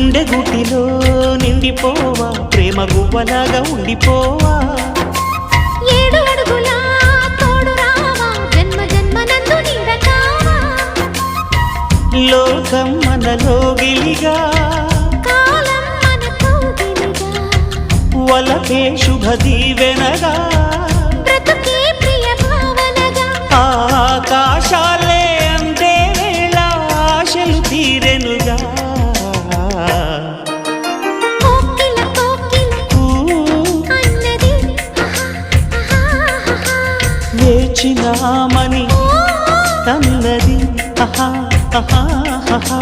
గుండె గుటిలో నిండిపోవా ప్రేమ గువ్వలాగా ఉండిపోవా? ఏడు అడుగుల తోడు రావా జన్మ జన్మ నందు నీడ కావా లోకం మనలో గిలిగా కాలం మన కౌగిలిగా వలకే శుభ దీవెనగా బ్రతుకే ప్రియ భావనగా. ఆకాశాలే అందే వేళ ఆశలు తీరెనుగా. వేచినామని. తన్నది ఆహా ఆహా ఆహా